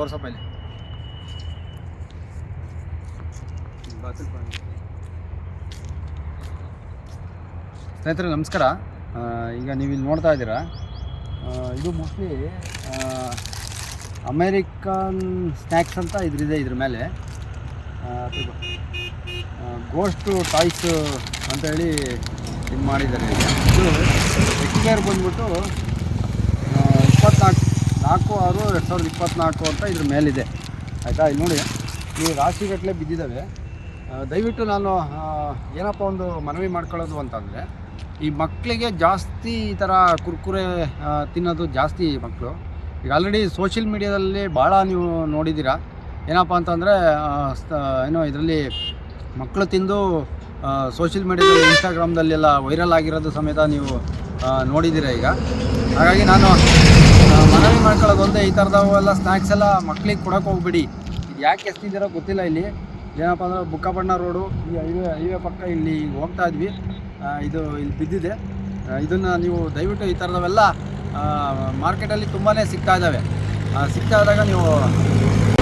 ತೋರ್ಸಪ್ಪ ಸ್ನೇಹಿತರೆ, ನಮಸ್ಕಾರ. ಈಗ ನೀವು ಇಲ್ಲಿ ನೋಡ್ತಾ ಇದ್ದೀರಾ? ಇದು ಮೋಸ್ಟ್ಲಿ ಅಮೇರಿಕನ್ ಸ್ನ್ಯಾಕ್ಸ್ ಅಂತ ಇದ್ರಿದೆ ಇದ್ರ ಮೇಲೆ. ಗೋಸ್ಟು ಟಾಯ್ಸ್ ಅಂತೇಳಿ ಇದು ಮಾಡಿದ್ದಾರೆ. ಇದು ಎಕ್ಸ್ಪೈರ್ ಬಂದ್ಬಿಟ್ಟು ಇಪ್ಪತ್ನಾಲ್ಕು ನಾಲ್ಕು, ಆರು, ಎರಡು ಸಾವಿರದ ಇಪ್ಪತ್ತ್ನಾಲ್ಕು ಅಂತ ಇದ್ರ ಮೇಲಿದೆ. ಆಯಿತಾ? ಇಲ್ಲಿ ನೋಡಿ, ಈ ರಾಶಿಗಟ್ಟಲೆ ಬಿದ್ದಿದ್ದಾವೆ ದಯವಿಟ್ಟು ನಾನು ಏನಪ್ಪ ಒಂದು ಮನವಿ ಮಾಡ್ಕೊಳ್ಳೋದು ಅಂತಂದರೆ, ಈ ಮಕ್ಕಳಿಗೆ ಜಾಸ್ತಿ ಈ ಥರ ಕುರ್ಕುರೆ ತಿನ್ನೋದು ಜಾಸ್ತಿ ಮಕ್ಕಳು ಈಗ ಆಲ್ರೆಡಿ ಸೋಷಿಯಲ್ ಮೀಡ್ಯಾದಲ್ಲಿ ಭಾಳ ನೀವು ನೋಡಿದ್ದೀರಾ. ಏನಪ್ಪ ಅಂತಂದರೆ ಏನೋ ಇದರಲ್ಲಿ ಮಕ್ಕಳು ತಿಂದು ಸೋಷಿಯಲ್ ಮೀಡ್ಯಾದಲ್ಲಿ ಇನ್ಸ್ಟಾಗ್ರಾಮ್ದಲ್ಲೆಲ್ಲ ವೈರಲ್ ಆಗಿರೋದು ಸಮೇತ ನೀವು ನೋಡಿದ್ದೀರಾ ಈಗ? ಹಾಗಾಗಿ ನಾನು ಮನವಿ ಮಾಡ್ಕೊಳ್ಳೋದು ಒಂದೇ, ಈ ಥರದವೆಲ್ಲ ಸ್ನ್ಯಾಕ್ಸ್ ಎಲ್ಲ ಮಕ್ಳಿಗೆ ಕೊಡೋಕೆ ಹೋಗ್ಬಿಡಿ. ಇದು ಯಾಕೆ ಎಷ್ಟಿದ್ದೀರೋ ಗೊತ್ತಿಲ್ಲ ಇಲ್ಲಿ. ಏನಪ್ಪ ಅಂದ್ರೆ ಬುಕ್ಕಬಣ್ಣ ರೋಡು, ಈ ಹೈವೇ ಹೈವೇ ಪಕ್ಕ ಇಲ್ಲಿ ಹೋಗ್ತಾ ಇದ್ವಿ. ಇದು ಇಲ್ಲಿ ಬಿದ್ದಿದೆ. ಇದನ್ನು ನೀವು ದಯವಿಟ್ಟು ಈ ಥರದವೆಲ್ಲ ಮಾರ್ಕೆಟಲ್ಲಿ ತುಂಬಾ ಸಿಗ್ತಾ ಇದ್ದಾವೆ ಸಿಗ್ತಾ ಇದ್ದಾಗ ನೀವು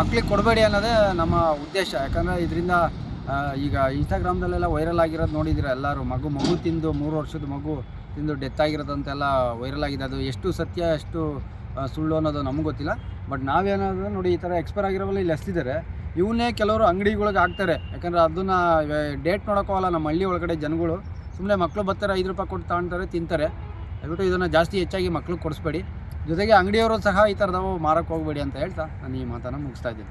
ಮಕ್ಳಿಗೆ ಕೊಡಬೇಡಿ ಅನ್ನೋದೇ ನಮ್ಮ ಉದ್ದೇಶ. ಯಾಕಂದರೆ ಇದರಿಂದ ಈಗ ಇನ್ಸ್ಟಾಗ್ರಾಮ್ದಲ್ಲೆಲ್ಲ ವೈರಲ್ ಆಗಿರೋದು ನೋಡಿದಿರ ಎಲ್ಲರೂ. ಮಗು ಮಗು ತಿಂದು ಮೂರು ವರ್ಷದ ಮಗು. ತಿಂದು ಡೆತ್ ಆಗಿರೋದಂತೆಲ್ಲ ವೈರಲ್ ಆಗಿದೆ. ಅದು ಎಷ್ಟು ಸತ್ಯ, ಎಷ್ಟು ಸುಳ್ಳು ಅನ್ನೋದು ನಮ್ಗೆ ಗೊತ್ತಿಲ್ಲ. ಬಟ್ ನಾವೇನಾದರೂ ನೋಡಿ ಈ ಥರ ಎಕ್ಸ್ಪೈರ್ ಆಗಿರೋವಲ್ಲ ಇಲ್ಲಿ ಎಸ್ತಿದ್ದಾರೆ ಇವನ್ನೇ ಕೆಲವರು ಅಂಗಡಿಗಳಿಗೆ ಹಾಕ್ತಾರೆ. ಯಾಕಂದರೆ ಅದನ್ನು ಡೇಟ್ ನೋಡೋಕ್ಕೋಗಲ್ಲ ನಮ್ಮ ಹಳ್ಳಿ ಒಳಗಡೆ ಜನಗಳು ಸುಮ್ಮನೆ ಮಕ್ಕಳು ಬರ್ತಾರೆ, ಐದು ರೂಪಾಯಿ ಕೊಟ್ಟು ತಗೊಳ್ತಾರೆ ತಿಂತಾರೆ. ದಯವಿಟ್ಟು ಇದನ್ನು ಜಾಸ್ತಿ ಹೆಚ್ಚಾಗಿ ಮಕ್ಳಿಗೆ ಕೊಡಿಸ್ಬೇಡಿ. ಜೊತೆಗೆ ಅಂಗಡಿಯವರು ಸಹ ಈ ಥರದವು ಮಾರಕ್ಕೆ ಹೋಗಬೇಡಿ ಅಂತ ಹೇಳ್ತಾ ನಾನು ಈ ಮಾತನ್ನು ಮುಗಿಸ್ತಾ ಇದ್ದೀನಿ.